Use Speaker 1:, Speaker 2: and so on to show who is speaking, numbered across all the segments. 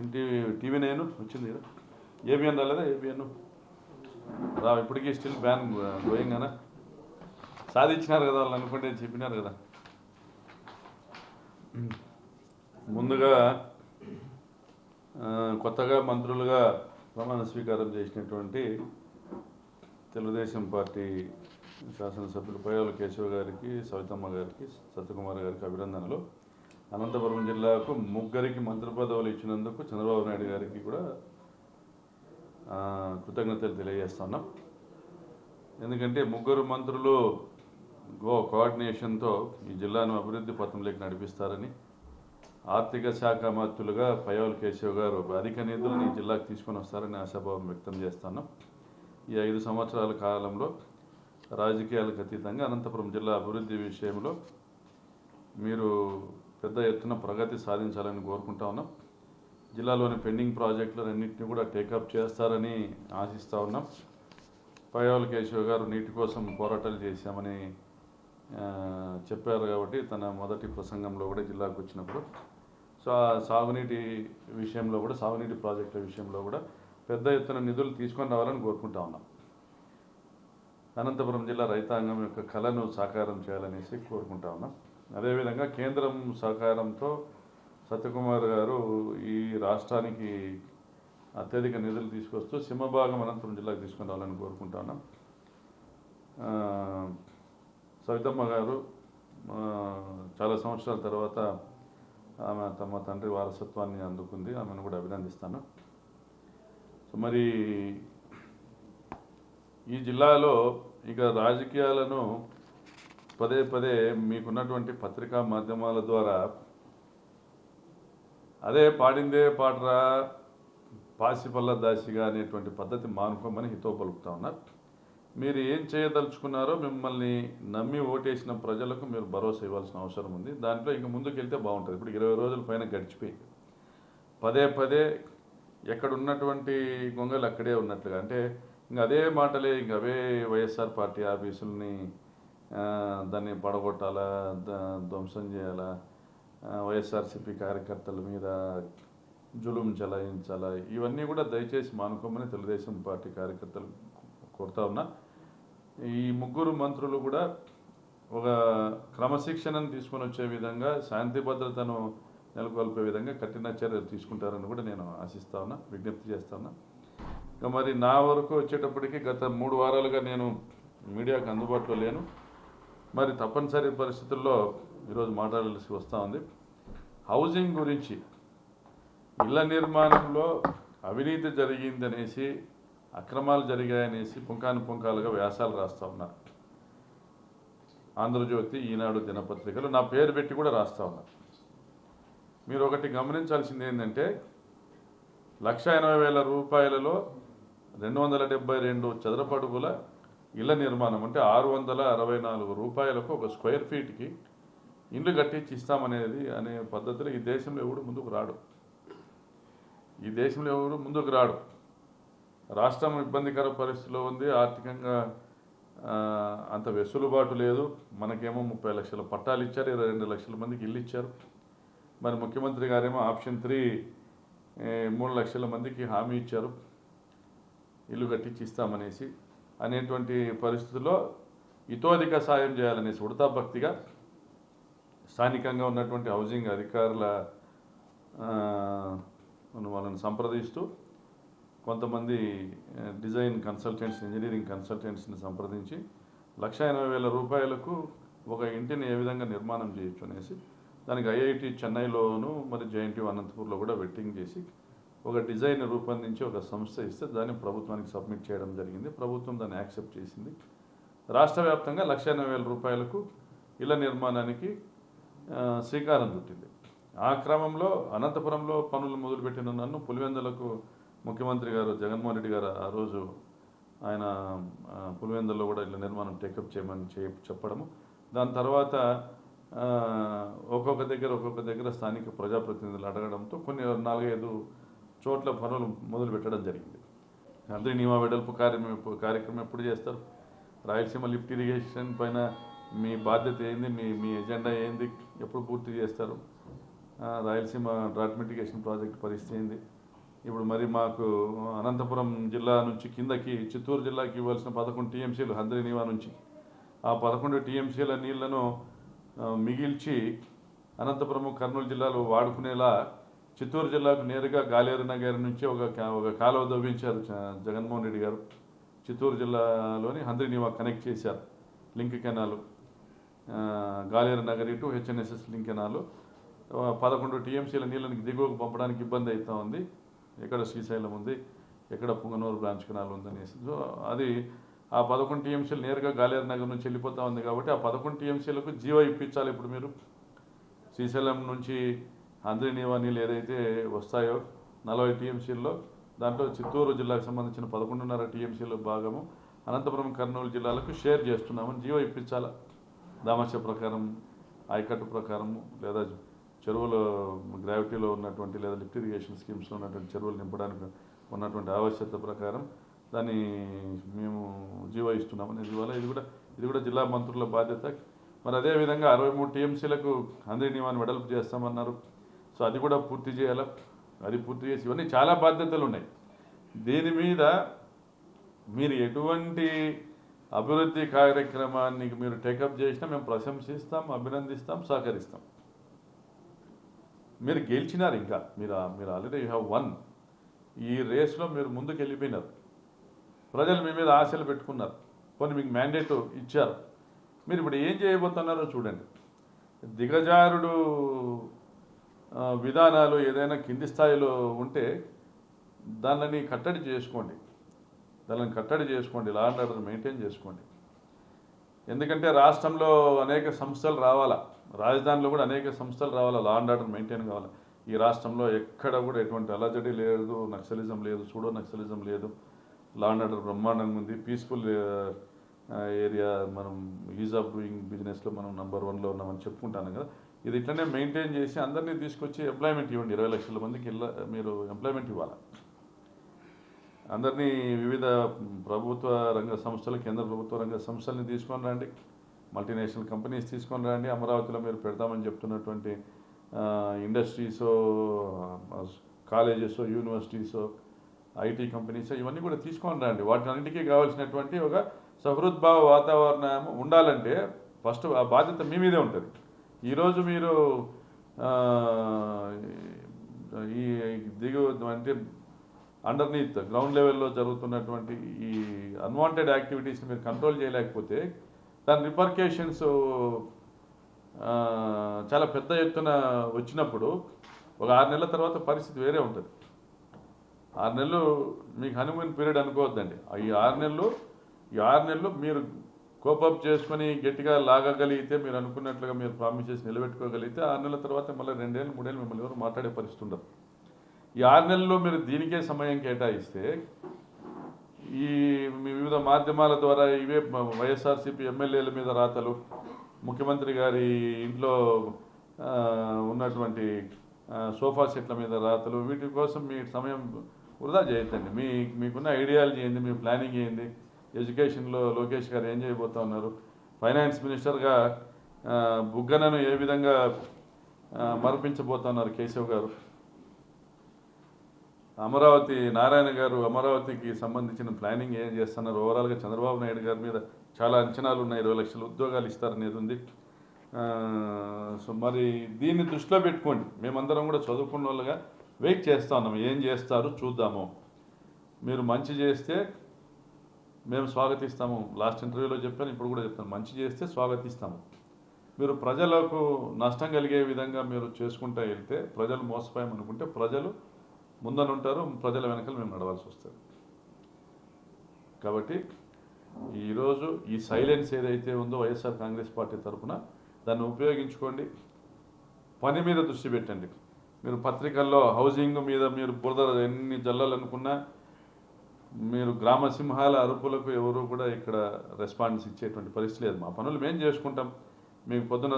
Speaker 1: ఇంటి టీవీ నేను వచ్చింది కదా. ఏబిఎన్ రాలేదా? ఏబిఎన్ రా ఇప్పటికీ స్టిల్ బ్యాన్ గోయింగ్ అనా? సాధించినారు కదా వాళ్ళు అనుకుంటే చెప్పినారు కదా. ముందుగా కొత్తగా మంత్రులుగా ప్రమాణ స్వీకారం చేసినటువంటి తెలుగుదేశం పార్టీ శాసనసభ్యులు పయ్యాల కేశవ గారికి సవితమ్మ గారికి సత్యకుమార్ గారికి అభినందనలు. అనంతపురం జిల్లాకు ముగ్గురికి మంత్రి పదవులు ఇచ్చినందుకు చంద్రబాబు నాయుడు గారికి కూడా కృతజ్ఞతలు తెలియజేస్తున్నాం ఎందుకంటే ముగ్గురు మంత్రులు గో కోఆర్డినేషన్తో ఈ జిల్లాను అభివృద్ధి పథంలోకి నడిపిస్తారని ఆర్థిక శాఖ మంత్రులుగా పయోల్ కేశవ్ గారు అధిక నిధులను ఈ జిల్లాకు తీసుకొని వస్తారని ఆశాభావం వ్యక్తం చేస్తున్నాం ఈ ఐదు సంవత్సరాల కాలంలో రాజకీయాలకు అతీతంగా అనంతపురం జిల్లా అభివృద్ధి విషయంలో మీరు పెద్ద ఎత్తున ప్రగతి సాధించాలని కోరుకుంటా ఉన్నాం. జిల్లాలోని పెండింగ్ ప్రాజెక్టులన్నింటినీ కూడా టేకప్ చేస్తారని ఆశిస్తూ ఉన్నాం. పైవాల కేశవ్ గారు నీటి కోసం పోరాటాలు చేశామని చెప్పారు కాబట్టి తన మొదటి ప్రసంగంలో కూడా జిల్లాకు వచ్చినప్పుడు. సో ఆ సాగునీటి విషయంలో కూడా సాగునీటి ప్రాజెక్టుల విషయంలో కూడా పెద్ద ఎత్తున నిధులు తీసుకొని రావాలని కోరుకుంటా ఉన్నాం. అనంతపురం జిల్లా రైతాంగం యొక్క కళను సాకారం చేయాలనేసి కోరుకుంటా ఉన్నాం. అదేవిధంగా కేంద్రం సహకారంతో సత్యకుమార్ గారు ఈ రాష్ట్రానికి అత్యధిక నిధులు తీసుకొస్తూ సింహభాగం అనంతపురం జిల్లాకు తీసుకుని రావాలని కోరుకుంటా సవితమ్మ గారు చాలా సంవత్సరాల తర్వాత ఆమె తమ తండ్రి వారసత్వాన్ని అందుకుంది. ఆమెను కూడా అభినందిస్తాను. సో మరి ఈ జిల్లాలో ఇక రాజకీయాలను పదే పదే మీకున్నటువంటి పత్రికా మాధ్యమాల ద్వారా అదే పాడిందే పాటరా పాసిపల్ల దాసిగా అనేటువంటి పద్ధతి మానుకోమని హితో పలుకుతా ఉన్నారు. మీరు ఏం చేయదలుచుకున్నారో మిమ్మల్ని నమ్మి ఓటేసిన ప్రజలకు మీరు భరోసా ఇవ్వాల్సిన అవసరం ఉంది. దాంట్లో ఇంక ముందుకెళ్తే బాగుంటుంది. ఇప్పుడు ఇరవై రోజుల పైన గడిచిపోయింది. పదే పదే ఎక్కడ ఉన్నటువంటి గొంగలు అక్కడే ఉన్నట్లుగా. అంటే ఇంక అదే మాటలే ఇంక అవే వైఎస్ఆర్ పార్టీ ఆఫీసుల్ని దాన్ని పడగొట్టాలా ధ్వంసం చేయాలా? వైఎస్ఆర్సీపీ కార్యకర్తల మీద జులుం చలాయించాలా? ఇవన్నీ కూడా దయచేసి మానుకోమని తెలుగుదేశం పార్టీ కార్యకర్తలు కోరుతా ఉన్నా. ఈ ముగ్గురు మంత్రులు కూడా ఒక క్రమశిక్షణను తీసుకొని వచ్చే విధంగా శాంతి భద్రతను నెలకొల్పే విధంగా కఠిన చర్యలు తీసుకుంటారని కూడా నేను ఆశిస్తా ఉన్నా విజ్ఞప్తి చేస్తా ఉన్నా. ఇక మరి నా వరకు వచ్చేటప్పటికి గత మూడు వారాలుగా నేను మీడియాకు అందుబాటులో లేను. మరి తప్పనిసరి పరిస్థితుల్లో ఈరోజు మాట్లాడాల్సి వస్తూ ఉంది. హౌసింగ్ గురించి ఇళ్ళ నిర్మాణంలో అవినీతి జరిగిందనేసి అక్రమాలు జరిగాయనేసి పుంకాను పుంకాలుగా వ్యాసాలు రాస్తూ ఉన్నారు. ఆంధ్రజ్యోతి ఈనాడు దినపత్రికలు నా పేరు పెట్టి కూడా రాస్తూ ఉన్నారు. మీరు ఒకటి గమనించాల్సింది ఏంటంటే లక్ష ఎనభై వేల రూపాయలలో రెండు వందల డెబ్బై రెండు చదరపడుగుల ఇళ్ళ నిర్మాణం అంటే ఆరు వందల అరవై నాలుగు రూపాయలకు ఒక స్క్వేర్ ఫీట్కి ఇండ్లు కట్టించి ఇస్తామనేది అనే పద్ధతిలో ఈ దేశంలో ఎవడు ముందుకు రాడు. ఈ దేశంలో ఎవరు ముందుకు రాడు. రాష్ట్రం ఇబ్బందికర పరిస్థితిలో ఉంది. ఆర్థికంగా అంత వెసులుబాటు లేదు. మనకేమో ముప్పై లక్షల పట్టాలు ఇచ్చారు. ఇరవై రెండు లక్షల మందికి ఇల్లు ఇచ్చారు. మరి ముఖ్యమంత్రి గారేమో ఆప్షన్ త్రీ మూడు లక్షల మందికి హామీ ఇచ్చారు. ఇల్లు కట్టించి ఇస్తామనేసి. అనేటువంటి పరిస్థితుల్లో ఇతోధిక సాయం చేయాలనేసి ఉడతా భక్తిగా స్థానికంగా ఉన్నటువంటి హౌసింగ్ అధికారుల వాళ్ళని సంప్రదిస్తూ కొంతమంది డిజైన్ కన్సల్టెంట్స్ ఇంజనీరింగ్ కన్సల్టెంట్స్ని సంప్రదించి లక్ష ఎనభై వేల రూపాయలకు ఒక ఇంటిని ఏ విధంగా నిర్మాణం చేయొచ్చు అనేసి దానికి ఐఐటి చెన్నైలోను మరి జేఎన్టీ అనంతపూర్లో కూడా వెట్టింగ్ చేసి ఒక డిజైన్ రూపొందించి ఒక సంస్థ ఇస్తే దాన్ని ప్రభుత్వానికి సబ్మిట్ చేయడం జరిగింది. ప్రభుత్వం దాన్ని యాక్సెప్ట్ చేసింది. రాష్ట్ర వ్యాప్తంగా లక్ష ఎనభై వేల రూపాయలకు ఇళ్ళ నిర్మాణానికి శ్రీకారం చుట్టింది. ఆ క్రమంలో అనంతపురంలో పనులు మొదలుపెట్టిన నన్ను పులివెందులకు ముఖ్యమంత్రి గారు జగన్మోహన్ రెడ్డి గారు ఆ రోజు ఆయన పులివెందులో పులివెందుల్లో కూడా ఇళ్ళ నిర్మాణం టేకప్ చేయమని చే చెప్పడము. దాని తర్వాత ఒక్కొక్క దగ్గర ఒక్కొక్క దగ్గర స్థానిక ప్రజాప్రతినిధులు అడగడంతో కొన్ని నాలుగైదు చోట్ల పనులు మొదలు పెట్టడం జరిగింది. అందరి నియమ వెడల్పు కార్యక్రమం కార్యక్రమం ఎప్పుడు చేస్తారు? రాయలసీమ లిఫ్ట్ ఇరిగేషన్ పైన మీ బాధ్యత ఏంది? మీ మీ ఎజెండా ఏంది? ఎప్పుడు పూర్తి చేస్తారు? రాయలసీమ డ్రాట్ మిటిగేషన్ ప్రాజెక్ట్ పరిస్థితి ఏంది? ఇప్పుడు మరి మాకు అనంతపురం జిల్లా నుంచి కిందకి చిత్తూరు జిల్లాకి ఇవ్వాల్సిన పదకొండు టీఎంసీలు హంద్రీనివా నుంచి. ఆ పదకొండు టీఎంసీల నీళ్ళను మిగిల్చి అనంతపురం కర్నూలు జిల్లాలో వాడుకునేలా చిత్తూరు జిల్లాకు నేరుగా గాలేరు నగర్ నుంచి ఒక ఒక కాలువ దవ్వించారు జ- జగన్మోహన్ రెడ్డి గారు. చిత్తూరు జిల్లాలోని హంద్రీనివా కనెక్ట్ చేశారు link canal. Galeru Nagar to HNSS link canal. పదకొండు టీఎంసీల నీళ్ళని దిగువకు పంపడానికి ఇబ్బంది అవుతూ ఉంది. ఎక్కడ శ్రీశైలం ఉంది ఎక్కడ పుంగనూరు బ్రాంచ్ కెనాల్ ఉందనేసి. సో అది ఆ పదకొండు టీఎంసీలు నేరుగా గాలేరు నగర్ నుంచి వెళ్ళిపోతూ ఉంది కాబట్టి ఆ పదకొండు టీఎంసీలకు జీవో ఇప్పించాలి ఇప్పుడు మీరు. శ్రీశైలం నుంచి అంద్రినీవా నీళ్ళు ఏదైతే వస్తాయో నలభై టీఎంసీల్లో దాంట్లో చిత్తూరు జిల్లాకు సంబంధించిన పదకొండున్నర టీఎంసీలో భాగము అనంతపురం కర్నూలు జిల్లాలకు షేర్ చేస్తున్నామని జీవో ఇప్పించాలా? దామాష ప్రకారం ఆయకట్టు ప్రకారం లేదా చెరువులో గ్రావిటీలో ఉన్నటువంటి లేదా లిఫ్ట్ ఇరిగేషన్ స్కీమ్స్లో ఉన్నటువంటి చెరువులు నింపడానికి ఉన్నటువంటి ఆవశ్యకత ప్రకారం దాన్ని మేము జీవో ఇస్తున్నామని ఇవాళ ఇది కూడా ఇది కూడా జిల్లా మంత్రుల బాధ్యత. మరి అదేవిధంగా అరవై మూడు టీఎంసీలకు అందరి నియమాన్ని వెడల్పు చేస్తామన్నారు. సో అది కూడా పూర్తి చేయాలా? అది పూర్తి చేసి ఇవన్నీ చాలా బాధ్యతలు ఉన్నాయి దీని మీద మీరు ఎటువంటి అభివృద్ధి కార్యక్రమాన్ని మీరు టేకప్ చేసినా మేము ప్రశంసిస్తాం అభినందిస్తాం సహకరిస్తాం. మీరు గెలిచినారు ఇంకా. మీరు మీరు ఆల్రెడీ యూ హ్యావ్ వన్ ఈ రేస్లో మీరు ముందుకు వెళ్ళిపోయినారు ప్రజలు మీ మీద ఆశలు పెట్టుకున్నారు. కొన్ని మీకు మ్యాండేట్ ఇచ్చారు. మీరు ఇప్పుడు ఏం చేయబోతున్నారో చూడండి. దిగజారుడు విధానాలు ఏదైనా కింది స్థాయిలో ఉంటే దానిని కట్టడి చేసుకోండి. దానిని కట్టడి చేసుకోండి. లా అండ్ ఆర్డర్ మెయింటైన్ చేసుకోండి. ఎందుకంటే రాష్ట్రంలో అనేక సంస్థలు రావాలా? రాజధానిలో కూడా అనేక సంస్థలు రావాలా? లా అండ్ ఆర్డర్ మెయింటైన్ కావాలి? ఈ రాష్ట్రంలో ఎక్కడ కూడా ఎటువంటి అలజడి లేదు నక్సలిజం లేదు సూడో నక్సలిజం లేదు. లా అండ్ ఆర్డర్ బ్రహ్మాండంగా ఉంది. పీస్ఫుల్ ఏరియా మనం ఈజ్ ఆఫ్ డూయింగ్ బిజినెస్లో మనం నంబర్ వన్లో ఉన్నామని చెప్పుకుంటాను కదా. ఇది ఇట్లనే మెయింటైన్ చేసి అందరినీ తీసుకొచ్చి ఎంప్లాయ్మెంట్ ఇవ్వండి. ఇరవై లక్షల మందికి ఇళ్ళ మీరు ఎంప్లాయ్మెంట్ ఇవ్వాలి? అందరినీ వివిధ ప్రభుత్వ రంగ సంస్థలు కేంద్ర ప్రభుత్వ రంగ సంస్థల్ని తీసుకొని రండి. మల్టీనేషనల్ కంపెనీస్ తీసుకొని రండి. అమరావతిలో మీరు పెడతామని చెప్తున్నటువంటి ఇండస్ట్రీసో కాలేజెస్ యూనివర్సిటీసో ఐటీ కంపెనీస్ ఇవన్నీ కూడా తీసుకొని రండి. వాటినన్నిటికీ కావాల్సినటువంటి ఒక సహృద్భావ వాతావరణం ఉండాలంటే ఫస్ట్ ఆ బాధ్యత మీ మీదే ఉంటుంది. ఈరోజు మీరు ఈ దిగు అంటే అండర్నీత్ గ్రౌండ్ లెవెల్లో జరుగుతున్నటువంటి ఈ అన్వాంటెడ్ యాక్టివిటీస్ని మీరు కంట్రోల్ చేయలేకపోతే దాని రిపర్కేషన్స్ చాలా పెద్ద ఎత్తున వచ్చినప్పుడు ఒక ఆరు నెలల తర్వాత పరిస్థితి వేరే ఉంటుంది. ఆరు నెలలు మీకు హనీమూన్ పీరియడ్ అనుకోవద్దండి. ఈ ఆరు నెలలు ఈ ఆరు నెలలు మీరు కోపప్ చేసుకొని గట్టిగా లాగగలిగితే మీరు అనుకున్నట్లుగా మీరు ప్రామిసెస్ నిలబెట్టుకోగలిగితే ఆరు నెలల తర్వాత మళ్ళీ రెండేళ్ళు మూడేళ్ళు మిమ్మల్ని ఎవరు మాట్లాడే పరిస్థితి ఉండదు. ఈ ఆరు నెలల్లో మీరు దీనికే సమయం కేటాయిస్తే ఈ వివిధ మాధ్యమాల ద్వారా ఇవే వైఎస్ఆర్సీపీ ఎమ్మెల్యేల మీద రాతలు ముఖ్యమంత్రి గారి ఇంట్లో ఉన్నటువంటి సోఫా సెట్ల మీద రాతలు వీటి కోసం మీ సమయం వృధా చేయొద్దండి. మీ మీకున్న ఐడియాలజీ ఏంది మీ ప్లానింగ్ ఏంది ఎడ్యుకేషన్లో లోకేష్ గారు ఏం చేయబోతా ఉన్నారు? ఫైనాన్స్ మినిస్టర్గా బుగ్గనను ఏ విధంగా ఆ, మరిపించబోతున్నారు కేశవ్ గారు? అమరావతి నారాయణ గారు అమరావతికి సంబంధించిన ప్లానింగ్ ఏం చేస్తున్నారు? ఓవరాల్గా చంద్రబాబు నాయుడు గారి మీద చాలా అంచనాలు ఉన్నాయి. ఇరవై లక్షల ఉద్యోగాలు ఇస్తారనేది ఉంది. సో మరి దీన్ని దృష్టిలో పెట్టుకోండి. మేమందరం కూడా చదువుకున్న వాళ్ళుగా వెయిట్ చేస్తా ఉన్నాం. ఏం చేస్తారు? చూద్దాము. మీరు మంచి చేస్తే మేము స్వాగతిస్తాము. లాస్ట్ ఇంటర్వ్యూలో చెప్పాను ఇప్పుడు కూడా చెప్తాను. మంచి చేస్తే స్వాగతిస్తాము. మీరు ప్రజలకు నష్టం కలిగే విధంగా మీరు చేసుకుంటూ వెళ్తే ప్రజలు మోసపోయామనుకుంటే ప్రజలు ముందనుంటారు ప్రజల వెనకలు మేము నడవాల్సి వస్తుంది. కాబట్టి ఈరోజు ఈ సైలెన్స్ ఏదైతే ఉందో వైఎస్ఆర్ కాంగ్రెస్ పార్టీ తరఫున దాన్ని ఉపయోగించుకోండి. పని మీద దృష్టి పెట్టండి. మీరు పత్రికల్లో హౌసింగ్ మీద మీరు బురద ఎన్ని జల్లాలనుకున్నా మీరు గ్రామ సింహాల అరుపులకు ఎవరు కూడా ఇక్కడ రెస్పాన్స్ ఇచ్చేటువంటి పరిస్థితి లేదు. మా పనులు మేము చేసుకుంటాం. మీకు పొద్దున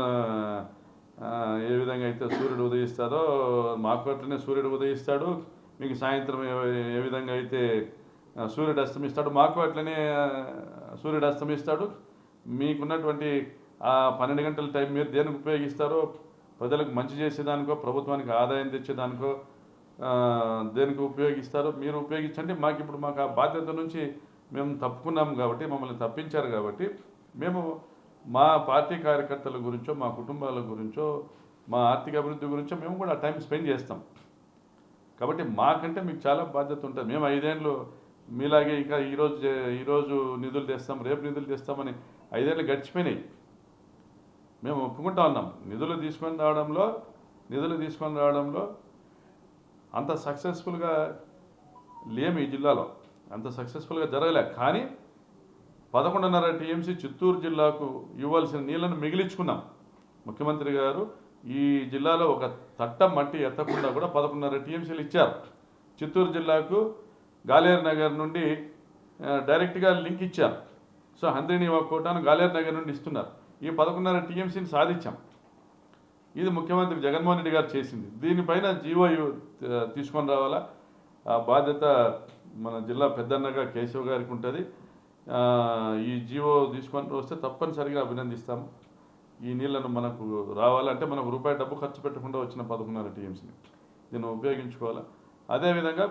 Speaker 1: ఏ విధంగా అయితే సూర్యుడు ఉదయిస్తాడో మాకు అట్లనే సూర్యుడు ఉదయిస్తాడు. మీకు సాయంత్రం ఏ- విధంగా అయితే సూర్యుడు అస్తమిస్తాడు మాకు అట్లనే సూర్యుడు అస్తమిస్తాడు. మీకున్నటువంటి ఆ పన్నెండు గంటల టైం మీరు దేనికి ఉపయోగిస్తారో ప్రజలకు మంచి చేసేదానికో ప్రభుత్వానికి ఆదాయం తెచ్చేదానికో దేనికి ఉపయోగిస్తారో మీరు ఉపయోగించండి. మాకు ఇప్పుడు మాకు ఆ బాధ్యత నుంచి మేము తప్పుకున్నాం కాబట్టి మమ్మల్ని తప్పించారు కాబట్టి మేము మా పార్టీ కార్యకర్తల గురించో మా కుటుంబాల గురించో మా ఆర్థిక అభివృద్ధి గురించో మేము కూడా టైం స్పెండ్ చేస్తాం. కాబట్టి మాకంటే మీకు చాలా బాధ్యత ఉంటుంది. మేము ఐదేళ్ళు మీలాగే ఇంకా ఈరోజు ఈరోజు నిధులు తెస్తాం రేపు నిధులు తెస్తామని ఐదేళ్ళు గడిచిపోయినాయి. మేము ఒప్పుకుంటా ఉన్నాం. నిధులు తీసుకొని రావడంలో నిధులు తీసుకొని రావడంలో అంత సక్సెస్ఫుల్గా లేము ఈ జిల్లాలో. అంత సక్సెస్ఫుల్గా జరగలే. కానీ పదకొండున్నర టీఎంసీ చిత్తూరు జిల్లాకు ఇవ్వాల్సిన నీళ్ళను మిగిలించుకున్నాం. ముఖ్యమంత్రి గారు ఈ జిల్లాలో ఒక తట్ట మట్టి ఎత్తకుండా కూడా పదకొండున్నర టీఎంసీలు ఇచ్చారు. చిత్తూరు జిల్లాకు గాలేరు నగర్ నుండి డైరెక్ట్గా లింక్ ఇచ్చారు. సో హంద్రిని కోటాను గాలేరు నగర్ నుండి ఇస్తున్నారు. ఈ పదకొండున్నర టీఎంసీని సాధించాం. ఇది ముఖ్యమంత్రి జగన్మోహన్ రెడ్డి గారు చేసింది. దీనిపైన జీవో తీసుకొని రావాలా? ఆ బాధ్యత మన జిల్లా పెద్దన్నగా కేశవ్ గారికి ఉంటుంది. ఈ జీవో తీసుకొని వస్తే తప్పనిసరిగా అభినందిస్తాము. ఈ నీళ్ళను మనకు రావాలంటే మనకు రూపాయి డబ్బు ఖర్చు పెట్టకుండా వచ్చిన పదకొండున్నర టీఎంసీని దీన్ని ఉపయోగించుకోవాలా? అదేవిధంగా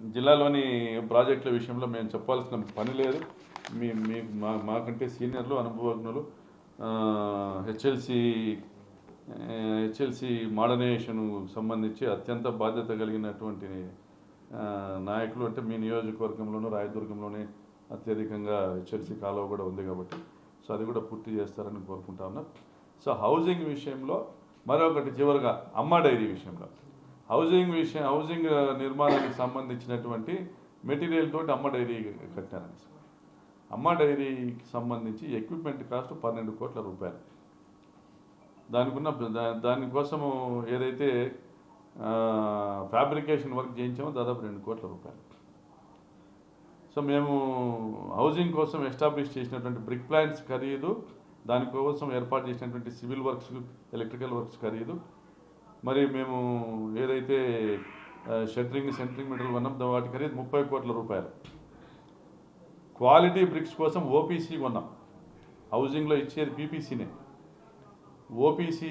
Speaker 1: జిల్లాలోని ప్రాజెక్టుల విషయంలో మేము చెప్పాల్సిన పని లేదు. మీ మీ మా మాకంటే సీనియర్లు అనుభవజ్ఞులు హెచ్ఎల్సి హెచ్ఎల్సి మోడర్నైజేషన్ సంబంధించి అత్యంత బాధ్యత కలిగినటువంటి నాయకులు అంటే మీ నియోజకవర్గంలోనూ రాయదుర్గంలోనే అత్యధికంగా హెచ్ఎల్సి కాలువ కూడా ఉంది కాబట్టి సో అది కూడా పూర్తి చేస్తారని కోరుకుంటా ఉన్నా. సో హౌసింగ్ విషయంలో మరొకటి చివరిగా అమ్మ డైరీ విషయంలో. హౌసింగ్ విషయం హౌసింగ్ నిర్మాణానికి సంబంధించినటువంటి మెటీరియల్ తోటి అమ్మ డైరీ కట్టారండి అమ్మ డైరీకి సంబంధించి ఎక్విప్మెంట్ కాస్ట్ పన్నెండు కోట్ల రూపాయలు. దానికున్న దా- దానికోసము ఏదైతే ఫ్యాబ్రికేషన్ వర్క్ చేయించామో దాదాపు రెండు కోట్ల రూపాయలు. సో మేము హౌసింగ్ కోసం ఎస్టాబ్లిష్ చేసినటువంటి బ్రిక్ ప్లాంట్స్ ఖరీదు దానికోసం ఏర్పాటు చేసినటువంటి సివిల్ వర్క్స్ ఎలక్ట్రికల్ వర్క్స్ ఖరీదు. మరి మేము ఏదైతే షట్టరింగ్ సెంట్రింగ్ మెటీరియల్ కొన్నాం దా- వాటి ఖరీదు ముప్పై కోట్ల రూపాయలు. క్వాలిటీ బ్రిక్స్ కోసం ఓపీసీ కొన్నాం. హౌసింగ్లో ఇచ్చేది పీపీసీనే ఓపీసీ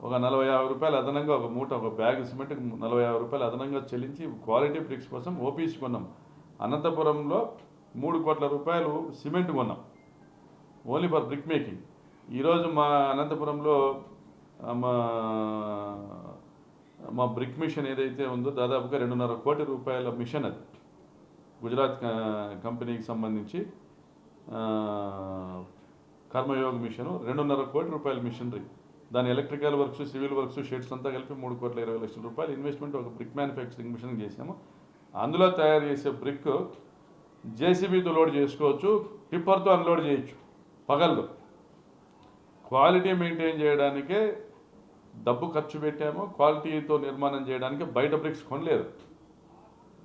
Speaker 1: ఒక నలభై యాభై రూపాయలు అదనంగా ఒక మూట ఒక బ్యాగ్ సిమెంట్ నలభై యాభై రూపాయలు అదనంగా చెల్లించి క్వాలిటీ బ్రిక్స్ కోసం ఓపీసీ కొన్నాం. అనంతపురంలో మూడు కోట్ల రూపాయలు సిమెంట్ కొన్నాం. Only for brick making. ఈరోజు మా అనంతపురంలో మా మా బ్రిక్ మిషన్ ఏదైతే ఉందో దాదాపుగా రెండున్నర కోటి రూపాయల మిషన్ అది. గుజరాత్ కంపెనీకి సంబంధించి కర్మయోగ మిషన్ రెండున్నర కోటి రూపాయల మిషనరీ దాని electrical works civil works sheds అంతా కలిపి మూడు కోట్ల ఇరవై లక్షల రూపాయలు. ఇన్వెస్ట్మెంట్ ఒక బ్రిక్ మ్యానుఫ్యాక్చరింగ్ మిషన్ చేసాము. అందులో తయారు చేసే బ్రిక్ జేసీబీతో లోడ్ చేసుకోవచ్చు టిప్పర్తో అన్లోడ్ చేయొచ్చు. పగల్లో. క్వాలిటీ మెయింటైన్ చేయడానికే డబ్బు ఖర్చు పెట్టాము. క్వాలిటీతో నిర్మాణం చేయడానికి బయట బ్రిక్స్ కొనలేదు.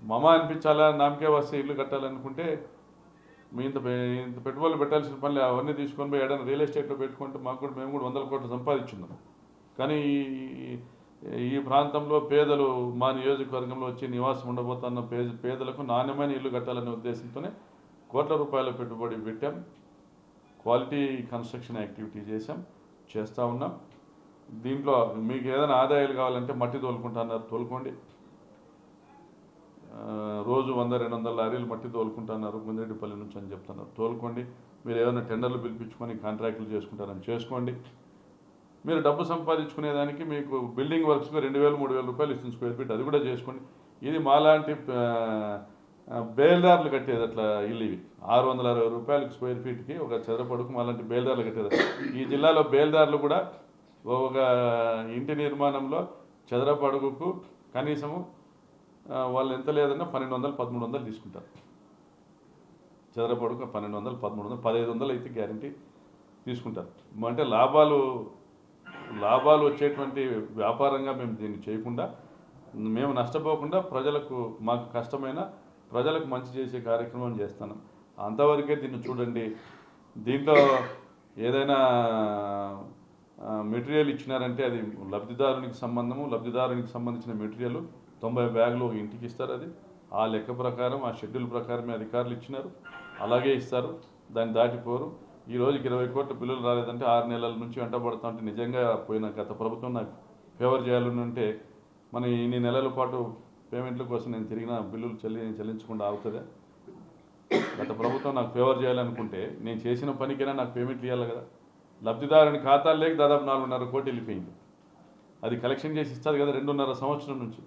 Speaker 1: మమ అనిపించాలా? నామకే వస్తే ఇల్లు కట్టాలనుకుంటే మీ ఇంత ఇంత పెట్టుబడులు పెట్టాల్సిన పనులు అవన్నీ తీసుకొని పోయి ఏడైనా రియల్ ఎస్టేట్లో పెట్టుకుంటే మాకు కూడా మేము కూడా వందల కోట్లు సంపాదించున్నాం. కానీ ఈ- ఈ ప్రాంతంలో పేదలు మా నియోజకవర్గంలో వచ్చి నివాసం ఉండబోతున్న పేద పేదలకు నాణ్యమైన ఇల్లు కట్టాలనే ఉద్దేశంతోనే కోట్ల రూపాయల పెట్టుబడి పెట్టాం. క్వాలిటీ కన్స్ట్రక్షన్ యాక్టివిటీ చేసాం చేస్తూ ఉన్నాం. దీంట్లో మీకు ఏదైనా ఆదాయాలు కావాలంటే మట్టి తోలుకుంటున్నారు తోలుకోండి. రోజు వంద రెండు వందల లారీలు మట్టి తోలుకుంటున్నారు గుందిరెడ్డిపల్లి నుంచి అని చెప్తున్నారు. తోలుకోండి మీరు ఏదైనా టెండర్లు పిలిపించుకొని కాంట్రాక్టులు చేసుకుంటారని చేసుకోండి. మీరు డబ్బు సంపాదించుకునేదానికి మీకు బిల్డింగ్ వర్క్స్కి రెండు వేలు మూడు వేల రూపాయలు ఇస్తుంది స్క్వేర్ ఫీట్ అది కూడా చేసుకోండి. ఇది మాలాంటి బేల్దార్లు బేల్దారులు కట్టేది అట్లా ఇల్లు ఇవి. ఆరు వందల అరవై రూపాయలు స్క్వేర్ ఫీట్కి ఒక చదరపడుకు మాలాంటి బేల్దారులు కట్టేది. ఈ జిల్లాలో బేల్దారులు కూడా ఒక ఇంటి నిర్మాణంలో చదరపడుగుకు కనీసము వాళ్ళు ఎంత లేదన్నా పన్నెండు వందలు పదమూడు వందలు తీసుకుంటారు. చదరపడుకు పన్నెండు వందలు పదమూడు వందలు పదహైదు వందలు అయితే గ్యారంటీ తీసుకుంటారు. అంటే లాభాలు లాభాలు వచ్చేటువంటి వ్యాపారంగా మేము దీన్ని చేయకుండా మేము నష్టపోకుండా ప్రజలకు మాకు కష్టమైన ప్రజలకు మంచి చేసే కార్యక్రమం చేస్తాను. అంతవరకే దీన్ని చూడండి. దీంట్లో ఏదైనా మెటీరియల్ ఇచ్చినారంటే అది లబ్ధిదారునికి సంబంధము లబ్ధిదారునికి సంబంధించిన మెటీరియల్ తొంభై బ్యాగులు ఒక ఇంటికి ఇస్తారు అది. ఆ లెక్క ప్రకారం ఆ షెడ్యూల్ ప్రకారమే అధికారులు ఇచ్చినారు. అలాగే ఇస్తారు. దాన్ని దాటిపోరు. ఈ రోజుకి ఇరవై కోట్ల బిల్లులు రాలేదంటే ఆరు నెలల నుంచి వెంటబడుతా ఉంటే నిజంగా పోయిన గత ప్రభుత్వం నాకు ఫేవర్ చేయాలని ఉంటే మన ఇన్ని నెలల పాటు పేమెంట్ల కోసం నేను తిరిగిన బిల్లులు చెల్లి చెల్లించకుండా ఆగుతుందా. గత ప్రభుత్వం నాకు ఫేవర్ చేయాలనుకుంటే నేను చేసిన పనికైనా నాకు పేమెంట్లు ఇవ్వాలి కదా. లబ్ధిదారుని ఖాతాలు లేక దాదాపు నాలుగున్నర కోటి వెళ్ళిపోయింది. అది కలెక్షన్ చేసి ఇస్తుంది కదా రెండున్నర సంవత్సరం నుంచి.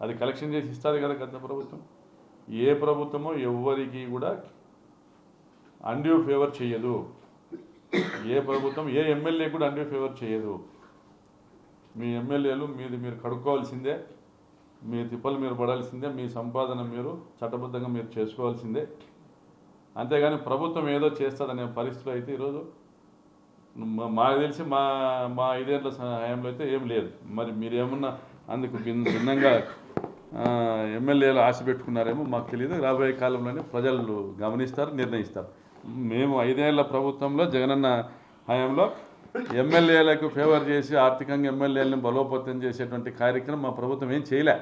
Speaker 1: అది కలెక్షన్ చేసి ఇస్తుంది కదా గత ప్రభుత్వం. ఏ ప్రభుత్వమో ఎవ్వరికి కూడా అండ్యూ ఫేవర్ చేయదు ఏ ప్రభుత్వం ఏ ఎమ్మెల్యే కూడా అండ్యూ ఫేవర్ చేయదు మీ ఎమ్మెల్యేలు మీది మీరు కడుక్కోవాల్సిందే మీ తిప్పలు మీరు పడాల్సిందే మీ సంపాదన మీరు చట్టబద్ధంగా మీరు చేసుకోవాల్సిందే. అంతేగాని ప్రభుత్వం ఏదో చేస్తుందనే పరిస్థితులు అయితే ఈరోజు మాకు తెలిసి మా మా ఐదేళ్ళ హయాంలో అయితే ఏం లేదు. మరి మీరేమన్నా అందుకు భిన్న- భిన్నంగా ఎమ్మెల్యేలు ఆశ పెట్టుకున్నారేమో మాకు తెలియదు రాబోయే కాలంలోనే ప్రజలు గమనిస్తారు నిర్ణయిస్తారు. మేము ఐదేళ్ళ ప్రభుత్వంలో జగనన్న హయాంలో ఎమ్మెల్యేలకు ఫేవర్ చేసి ఆర్థికంగా ఎమ్మెల్యేలను బలోపేతం చేసేటువంటి కార్యక్రమం మా ప్రభుత్వం ఏం చేయలే.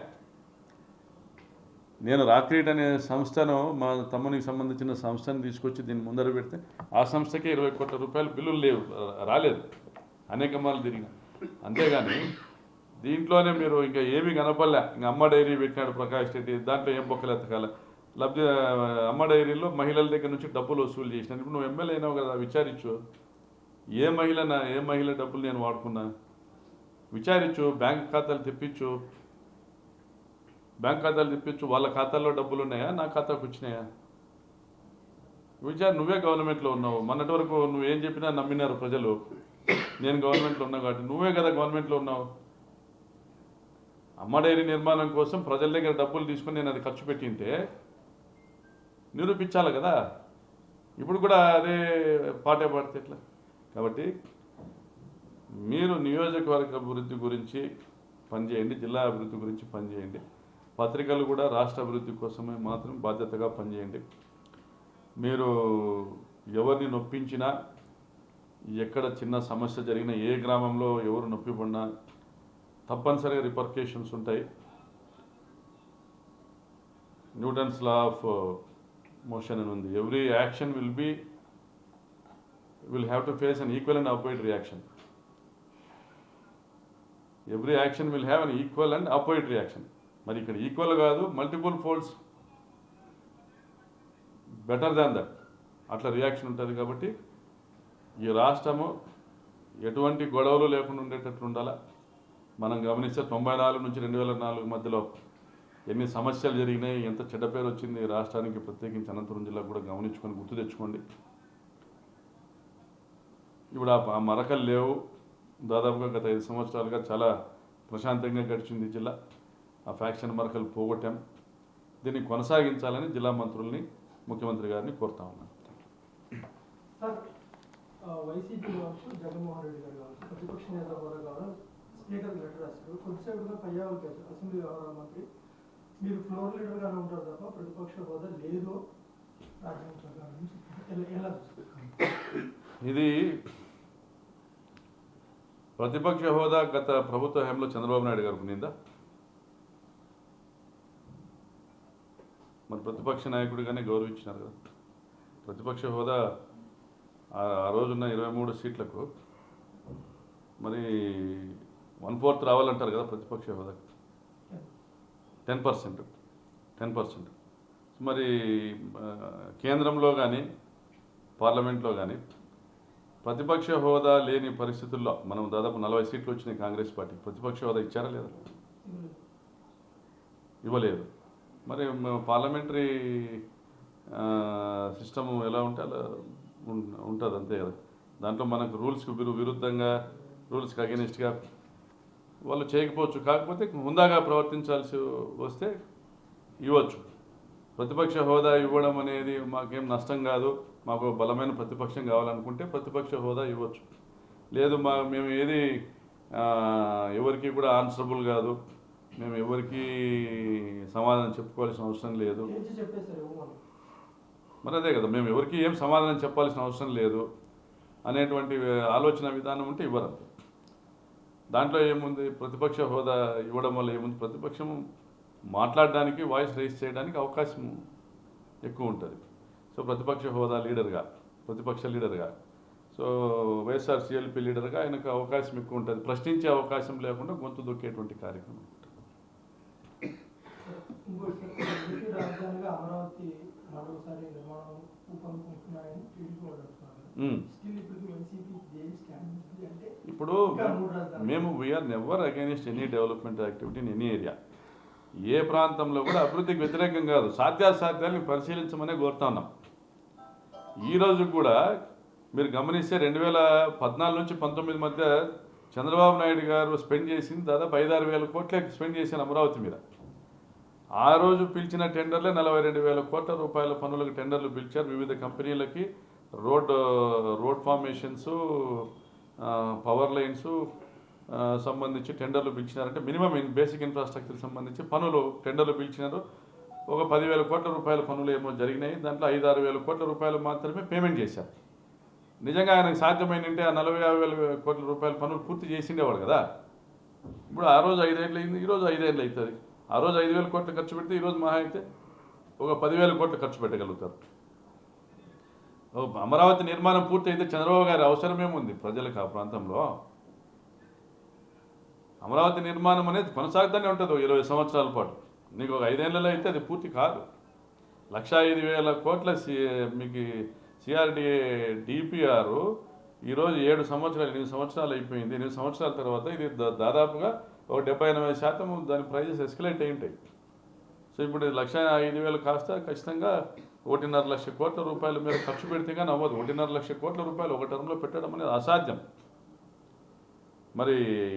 Speaker 1: నేను రాక్రీట్ అనే సంస్థను మా తమ్మునికి సంబంధించిన సంస్థను తీసుకొచ్చి దీన్ని ముందర పెడితే ఆ సంస్థకే ఇరవై కోట్ల రూపాయలు బిల్లులు లేవు రాలేదు. అనేక మార్లు తిరిగిన. అంతేగాని దీంట్లోనే మీరు ఇంకా ఏమీ కనపడలే. ఇంకా అమ్మ డైరీ పెట్టినాడు ప్రకాష్ రెడ్డి. దాంట్లో ఏం బొక్కలు ఎత్తకాల. లబ్ధి అమ్మ డైరీలో మహిళల దగ్గర నుంచి డబ్బులు వసూలు చేసినాను. ఇప్పుడు నువ్వు ఎమ్మెల్యే అయినావు కదా విచారించు. ఏ మహిళనా ఏ మహిళ డబ్బులు నేను వాడుకున్నా? విచారించు బ్యాంక్ ఖాతాలు తెప్పించు. బ్యాంక్ ఖాతాలు తెప్పించు. వాళ్ళ ఖాతాల్లో డబ్బులు ఉన్నాయా? నా ఖాతాకు వచ్చినాయా? విచార నువ్వే గవర్నమెంట్లో ఉన్నావు. మొన్నటి వరకు నువ్వేం చెప్పినా నమ్మినారు ప్రజలు. నేను గవర్నమెంట్లో ఉన్నా కాబట్టి. నువ్వే కదా గవర్నమెంట్లో ఉన్నావు. అమ్మ డైరీ నిర్మాణం కోసం ప్రజల దగ్గర డబ్బులు తీసుకుని నేను అది ఖర్చు పెట్టింటే నిరూపించాలి కదా. ఇప్పుడు కూడా అదే పాటే పాడితే ఎట్లా? కాబట్టి మీరు నియోజకవర్గ అభివృద్ధి గురించి పనిచేయండి జిల్లా అభివృద్ధి గురించి పనిచేయండి. పత్రికలు కూడా రాష్ట్ర అభివృద్ధి కోసమే మాత్రం బాధ్యతగా పనిచేయండి. మీరు ఎవరిని నొప్పించినా ఎక్కడ చిన్న సమస్య జరిగినా ఏ గ్రామంలో ఎవరు నొప్పి పడినా తప్పనిసరిగా రిపర్కేషన్స్ ఉంటాయి. Newton's law of uh, motion అని ఉంది. Every action will be will have to face an equal and opposite reaction. Every action will have an equal and opposite reaction. మరి ఇక్కడ ఈక్వల్ కాదు multiple folds better than that. అట్లా reaction ఉంటుంది కాబట్టి ఈ రాష్ట్రము ఎటువంటి గొడవలు లేకుండా ఉండేటట్లు ఉండాలా? మనం గమనిస్తే తొంభై నాలుగు నుంచి రెండు వేల నాలుగు మధ్యలో ఎన్ని సమస్యలు జరిగినాయి ఎంత చెడ్డ పేరు వచ్చింది రాష్ట్రానికి ప్రత్యేకించి అనంతపురం జిల్లా కూడా గమనించుకొని గుర్తు తెచ్చుకోండి. ఇప్పుడు ఆ మరకలు లేవు. దాదాపుగా గత ఐదు సంవత్సరాలుగా చాలా ప్రశాంతంగా గడిచింది జిల్లా. ఆ ఫ్యాక్షన్ మరకలు పోగొట్టాం. దీన్ని కొనసాగించాలని జిల్లా మంత్రుల్ని ముఖ్యమంత్రి గారిని కోరుతా ఉన్నాను
Speaker 2: వైసీపీ కావచ్చు జగన్మోహన్ రెడ్డి గారు కావచ్చు ప్రతిపక్ష నేత హోదా కావాలి స్పీకర్ లెటర్ రాశారు. కొద్దిసేపుగా పయ్యావల్ కేసు. అసెంబ్లీ వ్యవహారాల మంత్రి. మీరు ఫ్లోర్ లీడర్గానే ఉంటారు తప్ప ప్రతిపక్ష హోదా లేదు
Speaker 1: ఇది ప్రతిపక్ష హోదా గత ప్రభుత్వ హయాంలో చంద్రబాబు నాయుడు గారు ఉన్నిందా మరి ప్రతిపక్ష నాయకుడిగానే గౌరవించినారు కదా. ప్రతిపక్ష హోదా ఆ రోజున్న ఇరవై మూడు సీట్లకు మరి వన్ ఫోర్త్ రావాలంటారు కదా ప్రతిపక్ష హోదా. Ten percent. Ten percent. మరి కేంద్రంలో కానీ పార్లమెంట్లో కానీ ప్రతిపక్ష హోదా లేని పరిస్థితుల్లో మనం దాదాపు నలభై సీట్లు వచ్చినాయి కాంగ్రెస్ పార్టీ ప్రతిపక్ష హోదా ఇచ్చారా లేదా? ఇవ్వలేదు. మరి పార్లమెంటరీ సిస్టమ్ ఎలా ఉంటే అలా ఉంటుంది అంతే కదా. దాంట్లో మనకు రూల్స్కి విరుద్ధంగా రూల్స్కి అగెనిస్ట్గా వాళ్ళు చేయకపోవచ్చు. కాకపోతే హుందాగా ప్రవర్తించాల్సి వస్తే ఇవ్వచ్చు. ప్రతిపక్ష హోదా ఇవ్వడం అనేది మాకేం నష్టం కాదు. మాకు బలమైన ప్రతిపక్షం కావాలనుకుంటే ప్రతిపక్ష హోదా ఇవ్వచ్చు. లేదు మా మేము ఏది ఎవరికి కూడా ఆన్సరబుల్ కాదు. మేము ఎవరికి సమాధానం చెప్పుకోవాల్సిన అవసరం లేదు. మరి అదే కదా మేము ఎవరికి ఏం సమాధానం చెప్పాల్సిన అవసరం లేదు అనేటువంటి ఆలోచన విధానం ఉంటే ఇవ్వరు దాంట్లో ఏముంది? ప్రతిపక్ష హోదా ఇవ్వడం వల్ల ఏముంది? ప్రతిపక్షం మాట్లాడడానికి వాయిస్ రైజ్ చేయడానికి అవకాశం ఎక్కువ ఉంటుంది. సో ప్రతిపక్ష హోదా లీడర్గా ప్రతిపక్ష లీడర్గా. సో వైఎస్ఆర్ సిఎల్పి లీడర్గా ఆయనకు అవకాశం ఎక్కువ ఉంటుంది. ప్రశ్నించే అవకాశం లేకుండా గొంతు దొక్కేటువంటి కార్యక్రమం.
Speaker 2: అమరావతి
Speaker 1: ఇప్పుడు మేము we are never against any development activity in any area ఏ ప్రాంతంలో కూడా అభివృద్ధికి వ్యతిరేకం కాదు. సాధ్యాసాధ్యాలను పరిశీలించమనే కోరుతా ఉన్నాం. ఈరోజు కూడా మీరు గమనిస్తే రెండు వేల పద్నాలుగు నుంచి పంతొమ్మిది మధ్య చంద్రబాబు నాయుడు గారు స్పెండ్ చేసింది దాదాపు ఐదారు వేల కోట్లే స్పెండ్ చేశాను అమరావతి మీద. ఆ రోజు పిలిచిన టెండర్లే నలభై రెండు వేల కోట్ల రూపాయల పనులకు టెండర్లు పిలిచారు. వివిధ కంపెనీలకి road road formations power lines సంబంధించి టెండర్లు పిలిచినారంటే మినిమం ఇన్ బేసిక్ ఇన్ఫ్రాస్ట్రక్చర్ సంబంధించి పనులు టెండర్లు పిలిచినారు. ఒక పదివేల కోట్ల రూపాయల పనులు ఏమో జరిగినాయి. దాంట్లో ఐదు ఆరు వేల కోట్ల రూపాయలు మాత్రమే పేమెంట్ చేశారు. నిజంగా ఆయనకు సాధ్యమైందంటే ఆ నలభై యాభై వేల కోట్ల రూపాయల పనులు పూర్తి చేసిండేవాడు కదా. ఇప్పుడు ఆ రోజు ఐదేళ్ళు అయింది ఈరోజు ఐదేళ్ళు అవుతుంది. ఆ రోజు ఐదు వేల కోట్లు ఖర్చు పెడితే ఈరోజు మహా అయితే ఒక పదివేల కోట్లు ఖర్చు పెట్టగలుగుతారు. అమరావతి నిర్మాణం పూర్తి అయితే చంద్రబాబు గారి అవసరమేముంది ప్రజలకు ఆ ప్రాంతంలో? అమరావతి నిర్మాణం అనేది కొనసాగుతూనే ఉంటుంది ఇరవై సంవత్సరాల పాటు. నీకు ఒక ఐదేళ్ళలో అయితే అది పూర్తి కాదు. లక్ష ఐదు వేల కోట్ల సి మీకు సిఆర్డిఏ డిపిఆర్ ఈరోజు ఏడు సంవత్సరాలు ఎనిమిది సంవత్సరాలు అయిపోయింది. ఎనిమిది సంవత్సరాల తర్వాత ఇది దాదాపుగా ఒక డెబ్బై ఎనభై శాతం దాని ప్రైజెస్ ఎస్కలేట్ అయి ఉంటాయి సో ఇప్పుడు లక్ష ఐదు వేలు కాస్త ఖచ్చితంగా ఒకటిన్నర లక్ష కోట్ల రూపాయల మీద ఖర్చు పెడితే కానీ అవ్వదు. ఒకటిన్నర లక్ష కోట్ల రూపాయలు ఒక టర్మ్లో పెట్టడం అనేది అసాధ్యం. మరి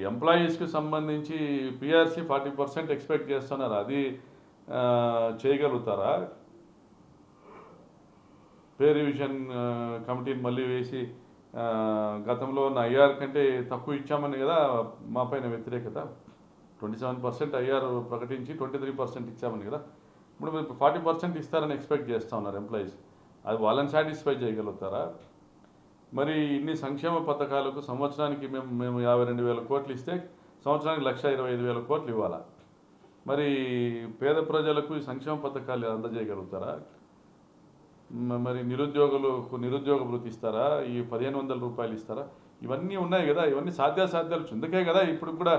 Speaker 1: ఎంప్లాయీస్కి సంబంధించి పిఆర్సీ ఫార్టీ పర్సెంట్ ఎక్స్పెక్ట్ చేస్తున్నారు. అది చేయగలుగుతారా? పే రివిజన్ కమిటీని మళ్ళీ వేసి గతంలో ఉన్న ఐఆర్ కంటే తక్కువ ఇచ్చామని కదా మా పైన వ్యతిరేకత. ట్వంటీ సెవెన్ పర్సెంట్ ఐఆర్ ప్రకటించి ట్వంటీ త్రీ పర్సెంట్ ఇచ్చామని కదా. ఇప్పుడు మీరు ఫార్టీ పర్సెంట్ ఇస్తారని ఎక్స్పెక్ట్ చేస్తూ ఉన్నారు ఎంప్లాయీస్. అది వాళ్ళని సాటిస్ఫై చేయగలుగుతారా? మరి ఇన్ని సంక్షేమ పథకాలకు సంవత్సరానికి మేము మేము యాభై రెండు వేల కోట్లు ఇస్తే సంవత్సరానికి లక్ష ఇరవై ఐదు వేల కోట్లు ఇవ్వాలా? మరి పేద ప్రజలకు ఈ సంక్షేమ పథకాలు అందజేయగలుగుతారా? మరి నిరుద్యోగులకు నిరుద్యోగ భృతి ఇస్తారా? ఈ పదిహేను వందల రూపాయలు ఇస్తారా? ఇవన్నీ ఉన్నాయి కదా ఇవన్నీ సాధ్యాసాధ్యాలు అందుకే కదా ఇప్పుడు కూడా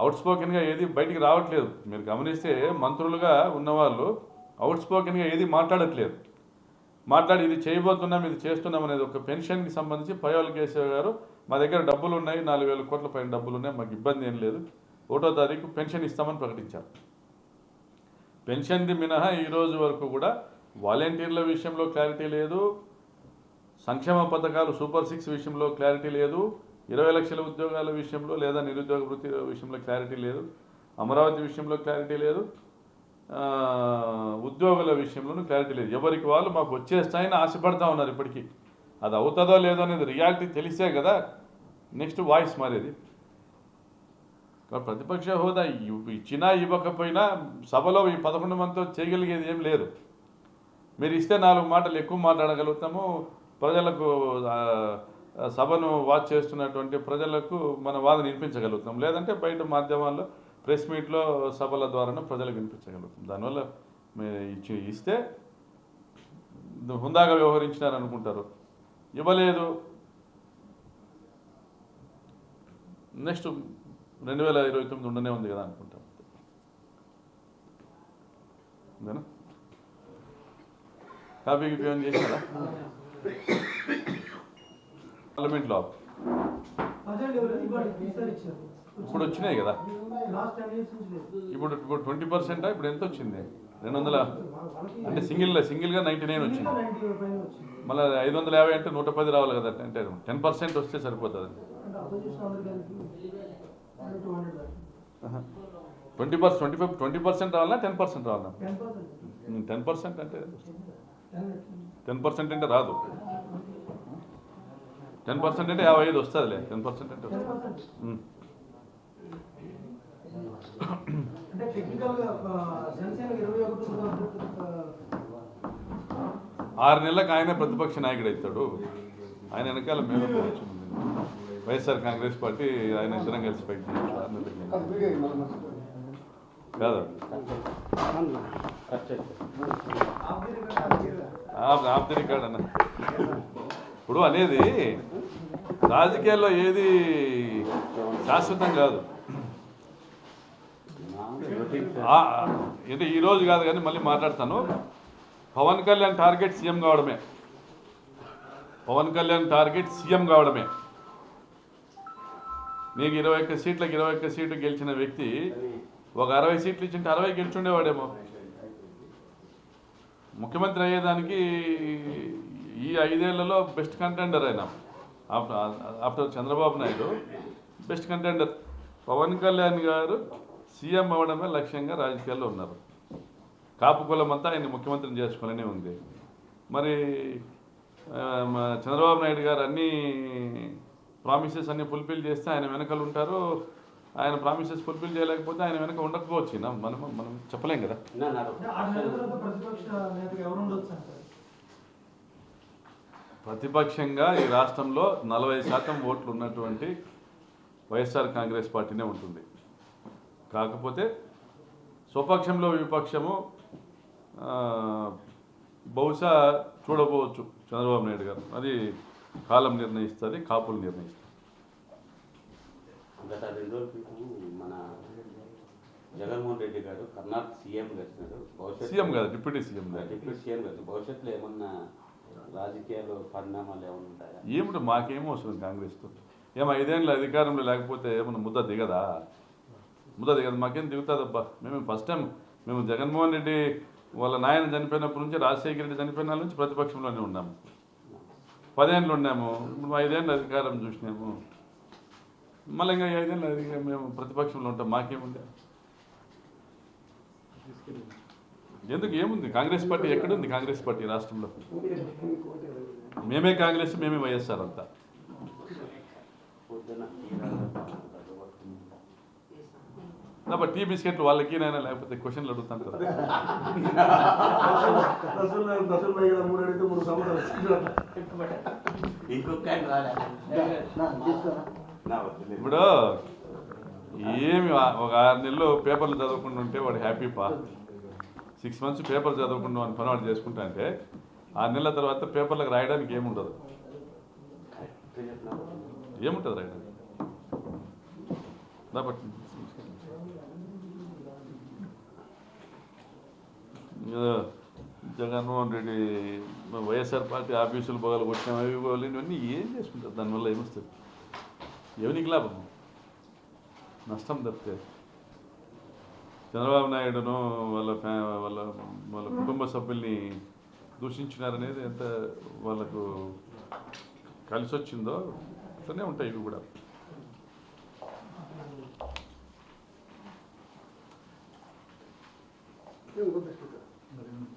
Speaker 1: అవుట్ స్పోకెన్గా ఏది బయటికి రావట్లేదు. మీరు గమనిస్తే మంత్రులుగా ఉన్నవాళ్ళు అవుట్ స్పోకెన్గా ఏది మాట్లాడట్లేదు. మాట్లాడి ఇది చేయబోతున్నాం ఇది చేస్తున్నాం అనేది ఒక పెన్షన్కి సంబంధించి పయోల్ కేశవ్ గారు మా దగ్గర డబ్బులు ఉన్నాయి నాలుగు వేల కోట్ల పైన డబ్బులు ఉన్నాయి మాకు ఇబ్బంది ఏం లేదు. ఒకటో తారీఖు పెన్షన్ ఇస్తామని ప్రకటించారు. పెన్షన్ది మినహా ఈరోజు వరకు కూడా వాలంటీర్ల విషయంలో క్లారిటీ లేదు. సంక్షేమ పథకాలు సూపర్ సిక్స్ విషయంలో క్లారిటీ లేదు. ఇరవై లక్షల ఉద్యోగాల విషయంలో లేదా నిరుద్యోగ వృత్తి విషయంలో క్లారిటీ లేదు. అమరావతి విషయంలో క్లారిటీ లేదు. ఉద్యోగుల విషయంలోనూ క్లారిటీ లేదు. ఎవరికి వాళ్ళు మాకు వచ్చేస్తాయని ఆశపడతా ఉన్నారు ఇప్పటికీ. అది అవుతుందో లేదో అనేది రియాలిటీ తెలిసే కదా. నెక్స్ట్ వాయిస్ మారేది. ప్రతిపక్ష హోదా ఇచ్చినా ఇవ్వకపోయినా సభలో ఈ పదకొండు మందితో చేయగలిగేది ఏం లేదు. మీరు ఇస్తే నాలుగు మాటలు ఎక్కువ మాట్లాడగలుగుతాము. ప్రజలకు సభను వాచ్ చేస్తున్నటువంటి ప్రజలకు మన వాదన వినిపించగలుగుతాం. లేదంటే బయట మాధ్యమాల్లో ప్రెస్ మీట్లో సభల ద్వారానే ప్రజలకు వినిపించగలుగుతాం. దానివల్ల ఇచ్చి ఇస్తే హుందాగా వ్యవహరించినారు అనుకుంటారు. ఇవ్వలేదు. నెక్స్ట్ రెండు వేల ఇరవై తొమ్మిది ఉండనే ఉంది కదా అనుకుంటాం. అంతేనా ఉపయోగం గిపీ చేశారా?
Speaker 2: ఈసారి ఇచ్చారు
Speaker 1: ఇప్పుడు వచ్చినాయి కదా. ఇప్పుడు ఇప్పుడు ట్వంటీ పర్సెంటా? ఇప్పుడు ఎంత వచ్చింది? రెండు వందల అంటే సింగిల్ సింగిల్గా నైంటీ నైన్ వచ్చింది. మళ్ళీ ఐదు వందల యాభై అంటే నూట పది రావాలి కదా అంటే టెన్ పర్సెంట్ వస్తే సరిపోతుంది. Twenty percent twenty five twenty percent రావాలా టెన్ పర్సెంట్ రావాలా
Speaker 2: టెన్ పర్సెంట్
Speaker 1: అంటే
Speaker 2: టెన్
Speaker 1: పర్సెంట్ అంటే రాదు. టెన్ పర్సెంట్ అంటే యాభై ఐదు వస్తుందిలే టెన్ పర్సెంట్ అంటే ఆరు నెలలకు ఆయనే ప్రతిపక్ష నాయకుడు అవుతాడు. ఆయన వెనకాల మేము వైఎస్ఆర్ కాంగ్రెస్ పార్టీ ఆయన ఇద్దరం కలిసి నెలలకి. కాదు ఆఫ్ ది రికార్డ్ అన్న. ఇప్పుడు అనేది రాజకీయాల్లో ఏది శాశ్వతం కాదు. అంటే ఈరోజు కాదు కానీ మళ్ళీ మాట్లాడతాను. పవన్ కళ్యాణ్ టార్గెట్ సీఎం కావడమే. పవన్ కళ్యాణ్ టార్గెట్ సీఎం కావడమే. నీకు ఇరవై ఒక్క సీట్లకు ఇరవై ఒక్క సీట్లు గెలిచిన వ్యక్తి ఒక అరవై సీట్లు ఇచ్చింటే అరవై గెలిచుండేవాడేమో ముఖ్యమంత్రి అయ్యేదానికి ఈ ఐదేళ్ళలో బెస్ట్ కంటెండర్ ఆయన after after Chandrababu Naidu best contender. Pawan Kalyan గారు సీఎం అవ్వడమే లక్ష్యంగా రాజకీయాల్లో ఉన్నారు. కాపు కులం అంతా ఆయన ముఖ్యమంత్రిని చేసుకోవాలని ఉంది. మరి చంద్రబాబు నాయుడు గారు అన్ని ప్రామిసెస్ అన్ని ఫుల్ఫిల్ చేస్తే ఆయన వెనకలు ఉంటారు. ఆయన ప్రామిసెస్ ఫుల్ఫిల్ చేయలేకపోతే ఆయన వెనక ఉండకపోవచ్చు. మనం మనం చెప్పలేం కదా
Speaker 2: అంటే ఆరు నెలల తర్వాత ప్రతిపక్ష నేతగా ఎవరు ఉండొచ్చు అంటారు
Speaker 1: ప్రతిపక్షంగా ఈ రాష్ట్రంలో నలభై శాతం ఓట్లు ఉన్నటువంటి వైఎస్ఆర్ కాంగ్రెస్ పార్టీనే ఉంటుంది. కాకపోతే స్వపక్షంలో విపక్షము బహుశా చూడబోవచ్చు చంద్రబాబు నాయుడు గారు. అది కాలం నిర్ణయిస్తుంది కాపులు నిర్ణయిస్తుంది
Speaker 3: గత రెండు మన జగన్మోహన్ రెడ్డి గారు కర్ణాటక సీఎం భవిష్యత్తు
Speaker 1: సీఎం కాదు డిప్యూటీ సీఎం
Speaker 3: డిప్యూటీ సీఎం గారు భవిష్యత్తులో ఏమన్నా రాజకీయాలు పరిణామాలు ఏమైనా ఉంటాయా?
Speaker 1: ఏమిటి మాకేం అవసరం కాంగ్రెస్తో. ఏం ఐదేళ్ళు అధికారంలో లేకపోతే ఏమన్నా ముద్ద దిగదా? ముద్ద దిగదు మాకేం దిగుతుందబ్బా. మేము ఫస్ట్ టైం మేము జగన్మోహన్ రెడ్డి వాళ్ళ నాయన చనిపోయినప్పటి నుంచి రాజశేఖర రెడ్డి చనిపోయిన నుంచి ప్రతిపక్షంలోనే ఉన్నాము. పదేళ్ళు ఉన్నాము ఇప్పుడు ఐదేళ్ళు అధికారం చూసినాము. మళ్ళీ ఇంకా ఐదేళ్ళు అధికారం మేము ప్రతిపక్షంలో ఉంటాం మాకేముంది? ఎందుకు ఏముంది? కాంగ్రెస్ పార్టీ ఎక్కడుంది? కాంగ్రెస్ పార్టీ రాష్ట్రంలో. మేమే కాంగ్రెస్ మేమే వైఎస్ఆర్ అంతా. కాబట్టి టీ బిస్కెట్లు వాళ్ళకి నైనా లేకపోతే క్వశ్చన్లు అడుగుతాను కదా. ఇప్పుడు ఏమి ఒక ఆరు నెలలు పేపర్లు చదవకుండా ఉంటే వాడు హ్యాపీ పా సిక్స్ మంత్స్ పేపర్ చదవకుండా అని పని చేసుకుంటా అంటే ఆరు నెలల తర్వాత పేపర్లకు రాయడానికి ఏముండదు. ఏముంటుంది రాయడానికి? కాబట్టి జగన్మోహన్ రెడ్డి వైఎస్ఆర్ పార్టీ ఆఫీసులు పోగలు కొట్టిన అవి పోవాలి ఇవన్నీ ఏం చేసుకుంటారు? దానివల్ల ఏమొస్తుంది? ఎవరికి లాభం? నష్టం తప్పితే చంద్రబాబు నాయుడును వాళ్ళ ఫ్యా వాళ్ళ వాళ్ళ కుటుంబ సభ్యుల్ని దూషించినారనేది ఎంత వాళ్ళకు కలిసి వచ్చిందో అట్లనే ఉంటాయి ఇవి కూడా.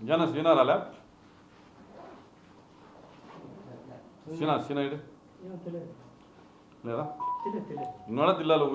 Speaker 1: జన సీనారాలా సీనా సీనా ఇడు? లేదా?
Speaker 2: తెలియదు తెలియదు
Speaker 1: ఉన్నాడా జిల్లాలో